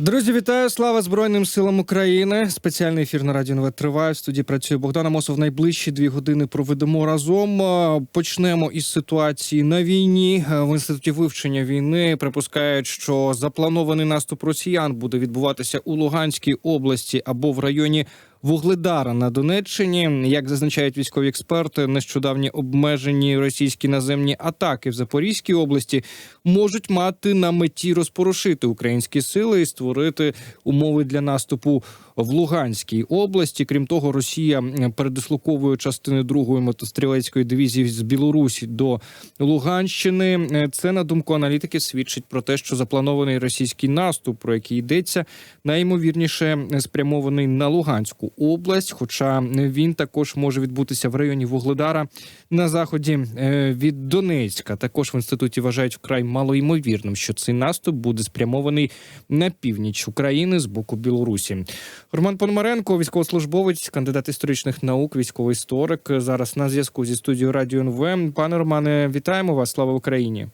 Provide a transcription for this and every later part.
Друзі, вітаю! Слава Збройним силам України! Спеціальний ефір на радіо Нове триває. В студії працює Богдан Амосов. Найближчі дві години проведемо разом. Е, Почнемо із ситуації на війні. Е, В інституті вивчення війни припускають, що запланований наступ росіян буде відбуватися у Луганській області або в районі. Вугледара на Донеччині, як зазначають військові експерти, нещодавні обмежені російські наземні атаки в Запорізькій області можуть мати на меті розпорошити українські сили і створити умови для наступу в Луганській області. Крім того, Росія передислоковує частини другої мотострілецької дивізії з Білорусі до Луганщини. Е, Це на думку аналітиків свідчить про те, що запланований російський наступ, про який йдеться, найімовірніше спрямований на Луганську область. Хоча він також може відбутися в районі Вугледара на заході е, від Донецька. Також в інституті вважають вкрай малоймовірним, що цей наступ буде спрямований на північ України з боку Білорусі. Роман Пономаренко, військовослужбовець, кандидат історичних наук, військовий історик. Зараз на зв'язку зі студією Радіо НВ. Пане Романе, вітаємо вас! Слава Україні!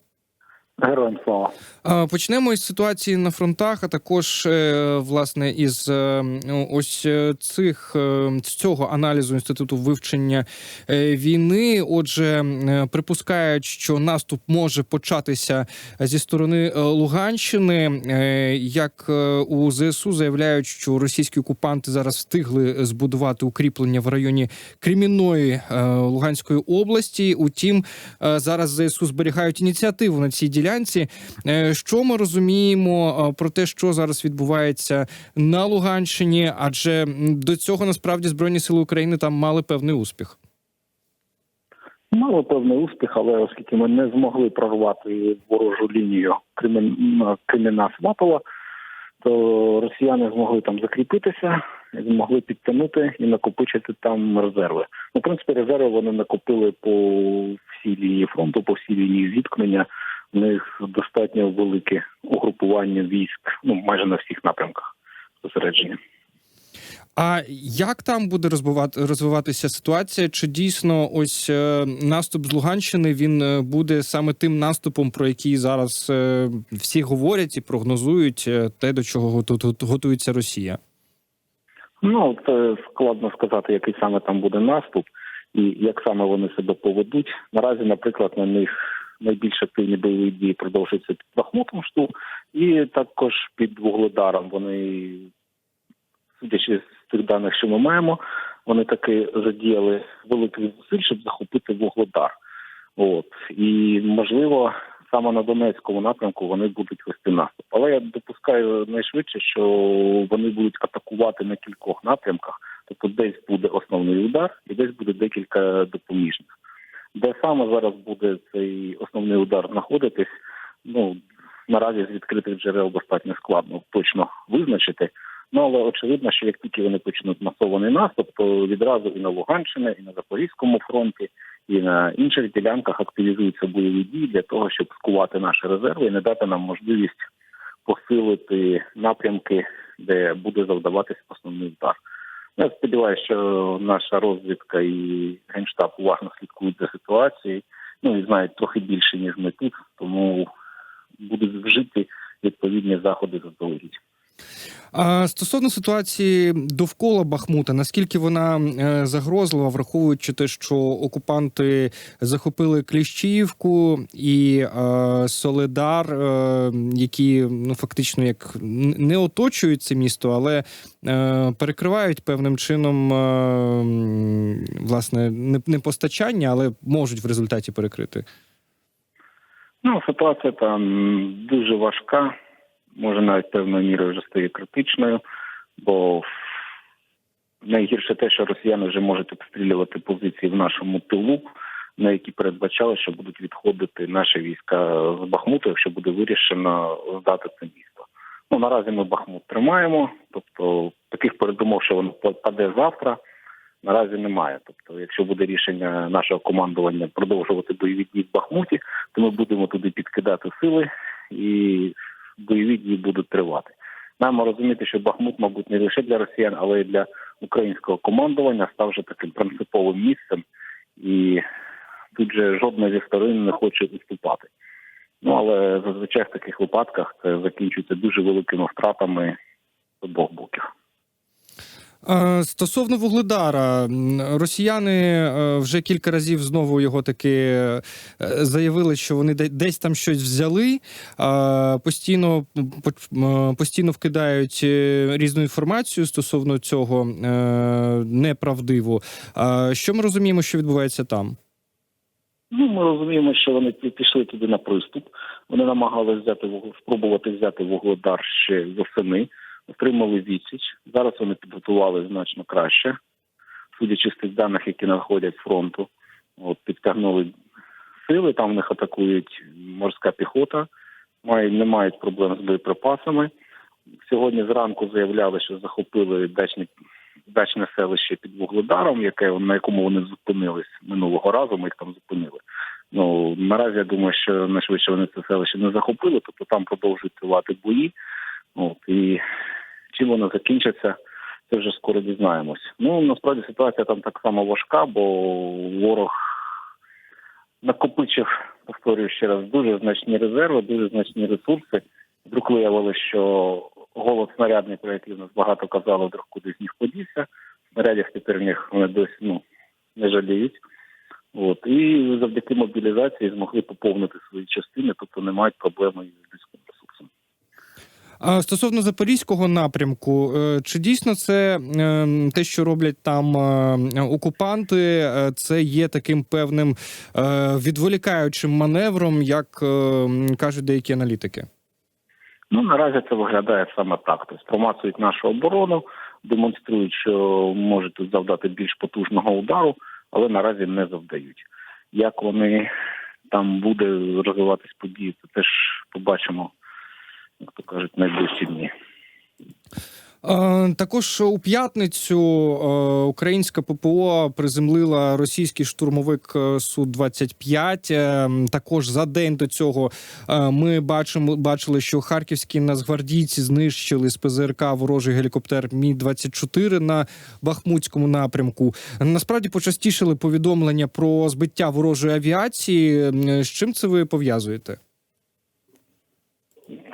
Героям слава. Почнемо із ситуації на фронтах, а також е, власне із е, ось е, цих цього аналізу інституту вивчення війни. Отже, припускають, що наступ може початися зі сторони Луганщини. Як у ЗСУ заявляють, що російські окупанти зараз встигли збудувати укріплення в районі Кремінної Луганської області. Утім, зараз ЗСУ зберігають ініціативу на цій ділянці. Е, Що ми розуміємо е, про те, що зараз відбувається на Луганщині? Адже до цього насправді збройні сили України там мали певний успіх. Мали певний успіх, але оскільки ми не змогли прорвати ворожу лінію Кремін... Креміна Сватова, то росіяни змогли там закріпитися, змогли підтягнути і накопичити там резерви. Ну, в принципі, резерви вони накопили по всій лінії фронту, по всій лінії зіткнення. Них достатньо велике угрупування військ, ну майже на всіх напрямках зосередження. А як там буде розбивати розвиватися ситуація? Чи дійсно ось е, наступ з Луганщини він е, буде саме тим наступом, про який зараз е, всі говорять і прогнозують те, до чого готу- готу- готується Росія? Ну це складно сказати, який саме там буде наступ і як саме вони себе поведуть. Наразі, наприклад, на них найбільш активні бойові дії продовжуються під Бахмутом шту, і також під Вугледаром. Вони, судячи з тих даних, що ми маємо, вони таки задіяли великий зусиль, щоб захопити Вугледар. От і можливо. Саме на Донецькому напрямку вони будуть вести наступ. Але я допускаю найшвидше, що вони будуть атакувати на кількох напрямках. Тобто десь буде основний удар і десь буде декілька допоміжних. Де саме зараз буде цей основний удар знаходитись, ну наразі з відкритих джерел достатньо складно точно визначити. Ну але очевидно, що як тільки вони почнуть масований наступ, то відразу і на Луганщині, і на Запорізькому фронті, і на інших ділянках активізуються бойові дії для того, щоб скувати наші резерви і не дати нам можливість посилити напрямки, де буде завдаватися основний удар. Я сподіваюся, що наша розвідка і генштаб уважно слідкують за ситуацією. Ну і знають трохи більше ніж ми тут, тому будуть вжити відповідні заходи заздалегідь. А стосовно ситуації довкола Бахмута, наскільки вона е, загрозлива, враховуючи те, що окупанти захопили Кліщівку і е, Соледар, е, які ну фактично як не оточують це місто, але е, перекривають певним чином е, власне не, не постачання, але можуть в результаті перекрити. Ну, ситуація там дуже важка, може навіть певною мірою вже стає критичною, бо найгірше те, що росіяни вже можуть обстрілювати позиції в нашому тилу, на які передбачали, що будуть відходити наші війська з Бахмуту, якщо буде вирішено здати це місто. Ну наразі ми Бахмут тримаємо, тобто таких передумов, що воно паде завтра. Наразі немає. Тобто, якщо буде рішення нашого командування продовжувати бойові дії в Бахмуті, то ми будемо туди підкидати сили, і бойові дії будуть тривати. Маємо розуміти, що Бахмут, мабуть, не лише для росіян, але й для українського командування став вже таким принциповим місцем, і тут же жодна зі сторон не хоче уступати. Ну але зазвичай в таких випадках це закінчується дуже великими втратами з обох боків. Е, Стосовно вугледара, росіяни е, вже кілька разів знову його таки е, заявили, що вони де- десь там щось взяли, постійно постійно вкидають різну інформацію стосовно цього неправдиву. Що ми розуміємо, що відбувається там? Ну, ми розуміємо, що вони пішли туди на приступ. Вони намагалися взяти спробувати взяти вугледар ще восени, отримали відсіч. Зараз вони підготували значно краще, судячи з тих даних, які надходять фронту. От підтягнули сили, там в них атакують морська піхота, має, не мають проблем з боєприпасами. Сьогодні зранку заявляли, що захопили дачні дачне селище під Вугледаром, яке на якому вони зупинились минулого разу. Ми їх там зупинили. Ну наразі я думаю, що найшвидше вони це селище не захопили, тобто там продовжують тривати бої. От і чим воно закінчиться, це вже скоро дізнаємось. Ну насправді ситуація там так само важка, бо ворог накопичив, повторюю ще раз, дуже значні резерви, дуже значні ресурси. Вдруг виявилося, що голод снарядний, про який нас багато казали, вдруг кудись їх подівся. Снарядів тепер в них вони досі ну, не жаліють. От. І завдяки мобілізації змогли поповнити свої частини, тобто не мають проблеми ресурсом. А стосовно запорізького напрямку, е, чи дійсно це е, те, що роблять там е, окупанти, це є таким певним відволікаючим маневром, як кажуть деякі аналітики? Ну наразі це виглядає саме так. Тобто промацують нашу оборону, демонструють, що можуть завдати більш потужного удару, але наразі не завдають. Як вони там буде розвиватись події, це теж побачимо, як то кажуть, найближчі дні. Е, Також у п'ятницю е, українська ППО приземлила російський штурмовик су 25 Також за день до цього е, ми бачимо бачили, що харківські нацгвардійці знищили з ПЗРК ворожий гелікоптер Мі 24 на Бахмутському напрямку. Насправді почастішили повідомлення про збиття ворожої авіації. З чим це ви пов'язуєте?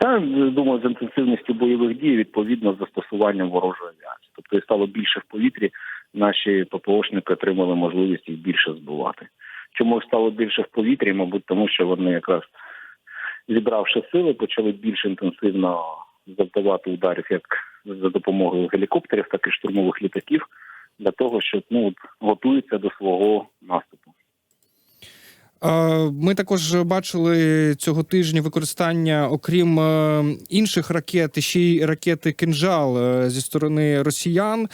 Та думаю, з інтенсивністю бойових дій відповідно з застосуванням ворожої авіації. Тобто і стало більше в повітрі, наші ППОшники отримали можливість їх більше збивати. Чому стало більше в повітрі? Мабуть, тому що вони якраз зібравши сили, почали більш інтенсивно завдавати ударів як за допомогою гелікоптерів, так і штурмових літаків для того, щоб ну готуються до свого наступу. Ми також бачили цього тижня використання, окрім е, інших ракет, ще й ракети «Кинжал» е, зі сторони росіян.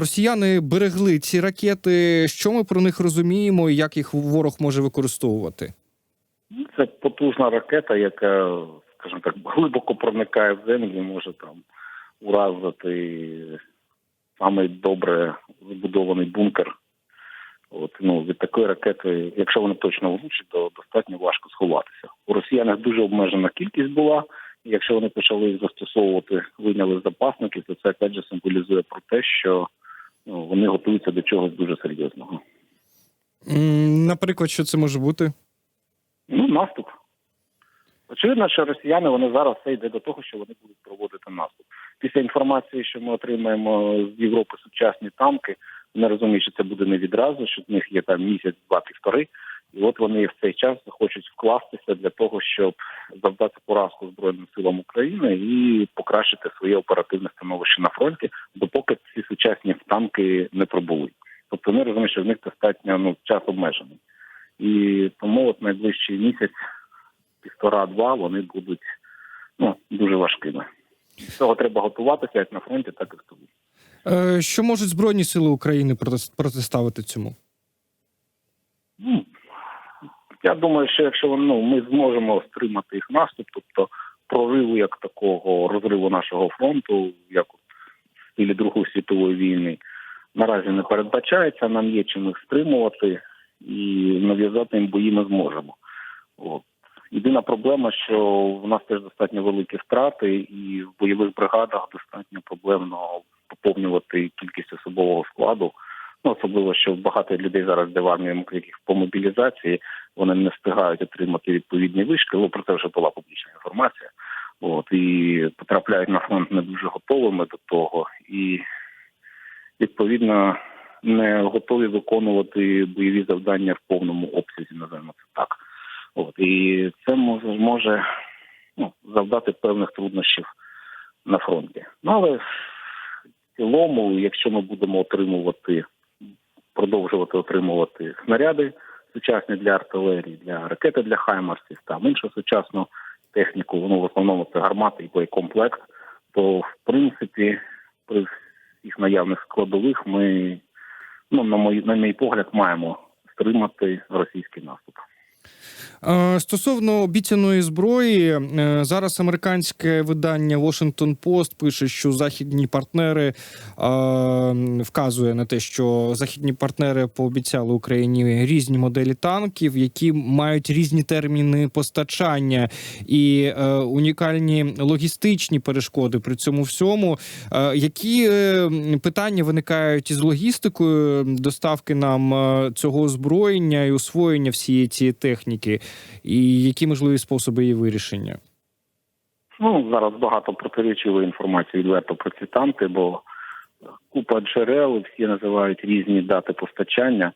Росіяни берегли ці ракети. Що ми про них розуміємо і як їх ворог може використовувати? Ну, Це потужна ракета, яка, скажімо так, глибоко проникає в землю, може там уразити самий добре збудований бункер. От ну від такої ракети, якщо вони точно влучать, то достатньо важко сховатися. У росіянах дуже обмежена кількість була. І якщо вони почали їх застосовувати, вийняли з запасників, то це опять же символізує про те, що ну, вони готуються до чогось дуже серйозного. Наприклад, що це може бути? Ну, наступ. Очевидно, що росіяни вони зараз все йде до того, що вони будуть проводити наступ. Після інформації, що ми отримаємо з Європи сучасні танки, вони розуміють, що це буде не відразу, що в них є там місяць, два, півтори. І от вони в цей час хочуть вкластися для того, щоб завдати поразку Збройним силам України і покращити своє оперативне становище на фронті, допоки ці сучасні танки не пробули. Тобто вони розуміють, що в них достатньо ну час обмежений. І тому от найближчий місяць, півтора-два, вони будуть ну дуже важкими. Цього треба готуватися як на фронті, так і в тилу. Е, Що можуть Збройні сили України проти- протиставити цьому? Ну, я думаю, що якщо ну, ми зможемо стримати їх наступ, тобто прориву як такого розриву нашого фронту, як в стилі Другої світової війни, наразі не передбачається. Нам є чим їх стримувати і нав'язати їм бої ми зможемо. От. Єдина проблема, що в нас теж достатньо великі втрати, і в бойових бригадах достатньо проблемно поповнювати кількість особового складу. Ну, особливо, що багато людей зараз йде в армію, яких по мобілізації. вони не встигають отримати відповідні вишки. Ну, про це вже була публічна інформація. От і потрапляють на фронт не дуже готовими до того, і відповідно не готові виконувати бойові завдання в повному обсязі, називаємо це так. От і це може може ну, завдати певних труднощів на фронті. Ну але цілому, якщо ми будемо отримувати, продовжувати отримувати снаряди сучасні для артилерії, для ракети для хаймарсів та іншу сучасну техніку, ну в основному це гармати і боєкомплект, то в принципі при всіх наявних складових ми, ну на мій, на мій погляд, маємо стримати російський наступ. Е, Стосовно обіцяної зброї, е, зараз американське видання Washington Post пише, що західні партнери е, вказує на те, що західні партнери пообіцяли Україні різні моделі танків, які мають різні терміни постачання і унікальні логістичні перешкоди при цьому всьому. Які питання виникають із логістикою доставки нам цього озброєння і освоєння всієї цієї техніки, і які можливі способи її вирішення? Ну зараз багато протирічової інформації відверто про ці танки, бо купа джерел, всі називають різні дати постачання.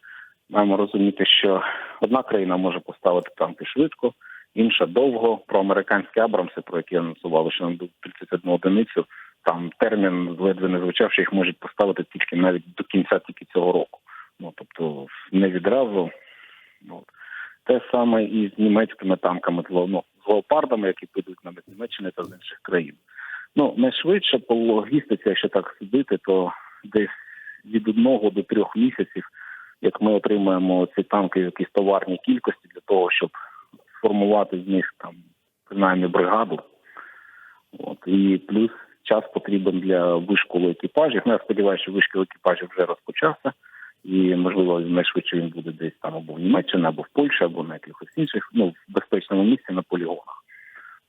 Маємо розуміти, що одна країна може поставити танки швидко, інша довго. Про американські Абрамси, про які анонсували, що нам 31 одиницю. Там термін ледве не звучав, що їх можуть поставити тільки навіть до кінця тільки цього року. Ну тобто не відразу. От. Те саме і з німецькими танками ну, з леопардами, які підуть нам з Німеччини та з інших країн. Ну найшвидше по логістиці, якщо так судити, то десь від одного до трьох місяців, як ми отримаємо ці танки в якійсь товарній кількості для того, щоб сформувати з них там принаймні бригаду. От і плюс час потрібен для вишколу екіпажів. Ну, я сподіваюся, що вишкіл екіпажів вже розпочався, і можливо найшвидше він буде десь там або в Німеччині, або в Польщі, або на якихось інших, ну в безпечному місці на полігонах.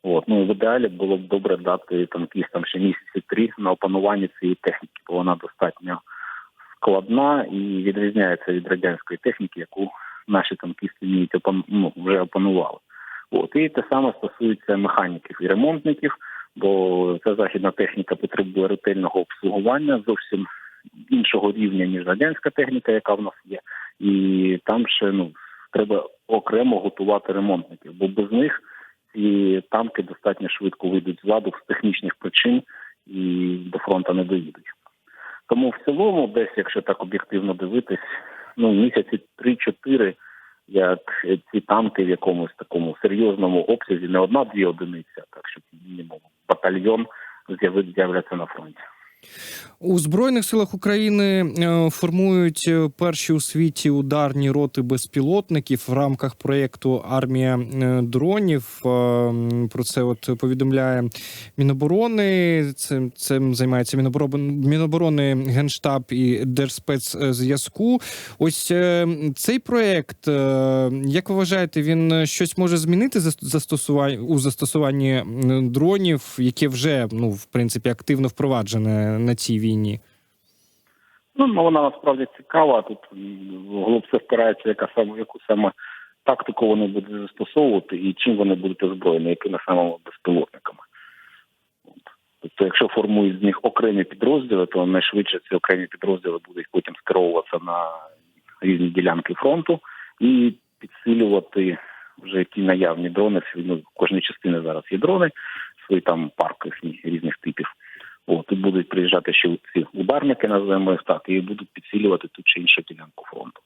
От ну в ідеалі було б добре дати танкістам ще місяці три на опанування цієї техніки, бо вона достатньо складна і відрізняється від радянської техніки, яку наші танкісти вміють опан... ну, вже опанували. От і те саме стосується механіків і ремонтників, бо ця західна техніка потребує ретельного обслуговування зовсім іншого рівня ніж радянська техніка, яка в нас є, і там ще ну треба окремо готувати ремонтників, бо без них ці танки достатньо швидко вийдуть з ладу з технічних причин і до фронту не доїдуть. Тому в цілому, десь, якщо так об'єктивно дивитись, ну місяці 3-4, як ці танки в якомусь такому серйозному обсязі, не одна-дві одиниці, так щоб мінімум батальйон з'являться на фронті. У збройних силах України е, формують е, перші у світі ударні роти безпілотників в рамках проєкту Армія е, дронів. Про це от повідомляє Міноборони. Цим цим займається Міноборони, Генштаб і Держспецзв'язку. Ось цей проєкт, як ви вважаєте, він щось може змінити зас- застосування у застосуванні дронів, яке вже ну в принципі активно впроваджене на цій війні? Ну, ну, вона насправді цікава. Тут м, впирається, яка саме яку саме тактику вони будуть застосовувати і чим вони будуть озброєні, якими саме безпілотниками. Тобто, якщо формують з них окремі підрозділи, то найшвидше ці окремі підрозділи будуть потім скеровуватися на різні ділянки фронту і підсилювати вже ті наявні дрони. Ну, в кожній частині зараз є дрони, свої там парк різних типів. От і будуть приїжджати ще ці ударники, називаємо їх так, і будуть підсилювати ту чи іншу ділянку фронту.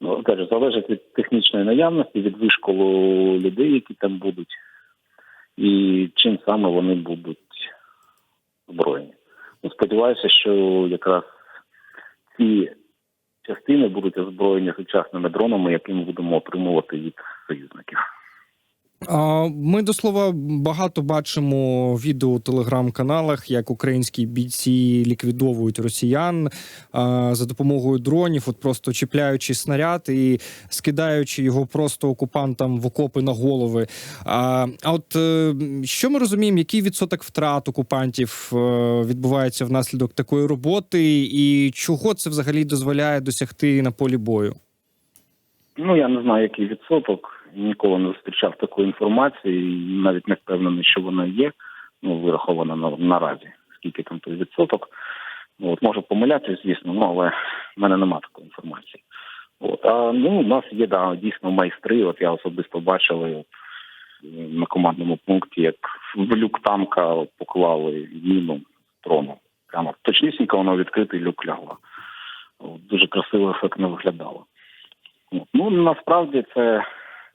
Ну, же, залежить від технічної наявності, від вишколу людей, які там будуть, і чим саме вони будуть озброєні. Ну, сподіваюся, що якраз ці частини будуть озброєні сучасними дронами, які ми будемо отримувати від союзників. Ми до слова багато бачимо відео у телеграм-каналах, як українські бійці ліквідовують росіян за допомогою дронів, от просто чіпляючи снаряд і скидаючи його просто окупантам в окопи на голови. А, а от е, що ми розуміємо, який відсоток втрат окупантів е, відбувається внаслідок такої роботи, і чого це взагалі дозволяє досягти на полі бою? Ну я не знаю, який відсоток. Ніколи не зустрічав такої інформації, і навіть не впевнений, що вона є. Ну, вирахована на, наразі. Скільки там той відсоток. Ну, От можу помилятися, звісно, ну, але в мене немає такої інформації. От а ну у нас є да, дійсно майстри. От я особисто бачив от, на командному пункті, як в люк танка поклали міну трону. Прямо точнісінько воно відкритий люк лягло. От, Дуже красиво ефектно виглядало. От. Ну насправді це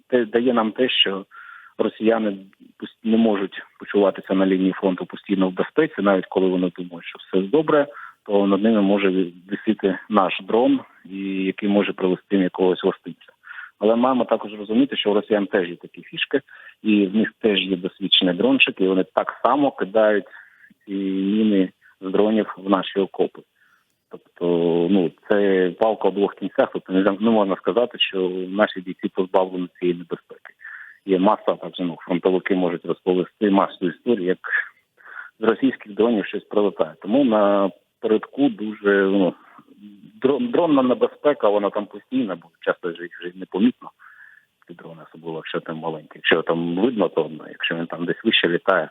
те дає нам те, що росіяни не можуть почуватися на лінії фронту постійно в безпеці, навіть коли вони думають, що все добре, то над ними може висіти наш дрон, і який може привести якогось гостинця. Але маємо також розуміти, що у росіян теж є такі фішки, і в них теж є досвідчені дрончики, і вони так само кидають ці міни з дронів в наші окопи. Тобто, ну це палка у двох кінцях. Тобто не, можна сказати, що наші бійці позбавлені цієї небезпеки. Є маса так ну, фронтовики можуть розповісти масу історій, як з російських дронів щось прилетає. Тому на передку дуже ну, дрон, дронна небезпека, вона там постійна, бо часто їх вже непомітно. Ці дрони, особливо якщо там маленькі. Якщо там видно, то видно. якщо він там десь вище літає,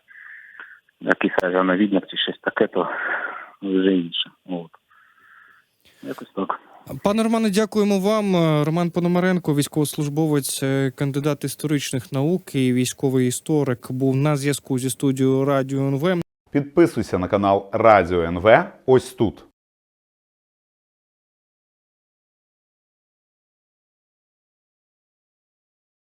якийсь авіанавідник чи щось таке, то вже інше. От. Якось так. Пане Романе, дякуємо вам. Роман Пономаренко, військовослужбовець, е, кандидат історичних наук і військовий історик, був на зв'язку зі студією Радіо НВ. Підписуйся на канал Радіо НВ ось тут.